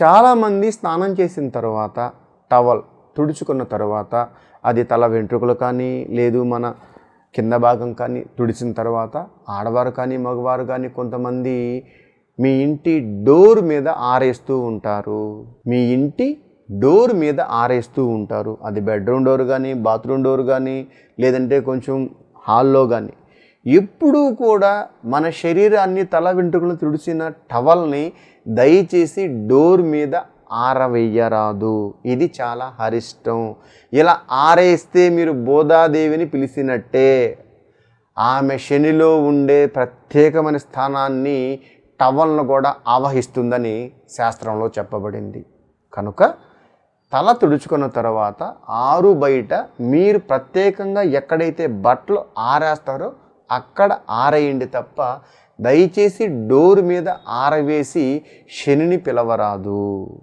చాలామంది స్నానం చేసిన తర్వాత టవల్ తుడుచుకున్న తర్వాత అది తల వెంట్రుకలు కానీ లేదు మన కింద భాగం కానీ తుడిచిన తర్వాత ఆడవారు కానీ మగవారు కానీ కొంతమంది మీ ఇంటి డోర్ మీద ఆరేస్తూ ఉంటారు. మీ ఇంటి డోర్ మీద ఆరేస్తూ ఉంటారు. అది బెడ్రూమ్ డోర్ కానీ బాత్రూమ్ డోర్ కానీ లేదంటే కొంచెం హాల్లో కానీ. ఎప్పుడూ కూడా మన శరీరాన్ని తల వెంట్రుకలు తుడిచిన టవల్ని దయచేసి డోర్ మీద ఆరవేయరాదు. ఇది చాలా హరిష్టం ఇలా ఆరేస్తే మీరు బోధాదేవిని పిలిచినట్టే ఆమె శనిలో ఉండే ప్రత్యేకమైన స్థానాన్ని టవల్ను కూడా ఆవహిస్తుందని శాస్త్రంలో చెప్పబడింది. కనుక తల తుడుచుకున్న తర్వాత ఆరు బయట మీరు ప్రత్యేకంగా ఎక్కడైతే బట్టలు ఆరేస్తారో అక్కడ ఆరేయండి తప్ప దయచేసి డోర్ మీద ఆరవేసి శనిని పిలవరాదు.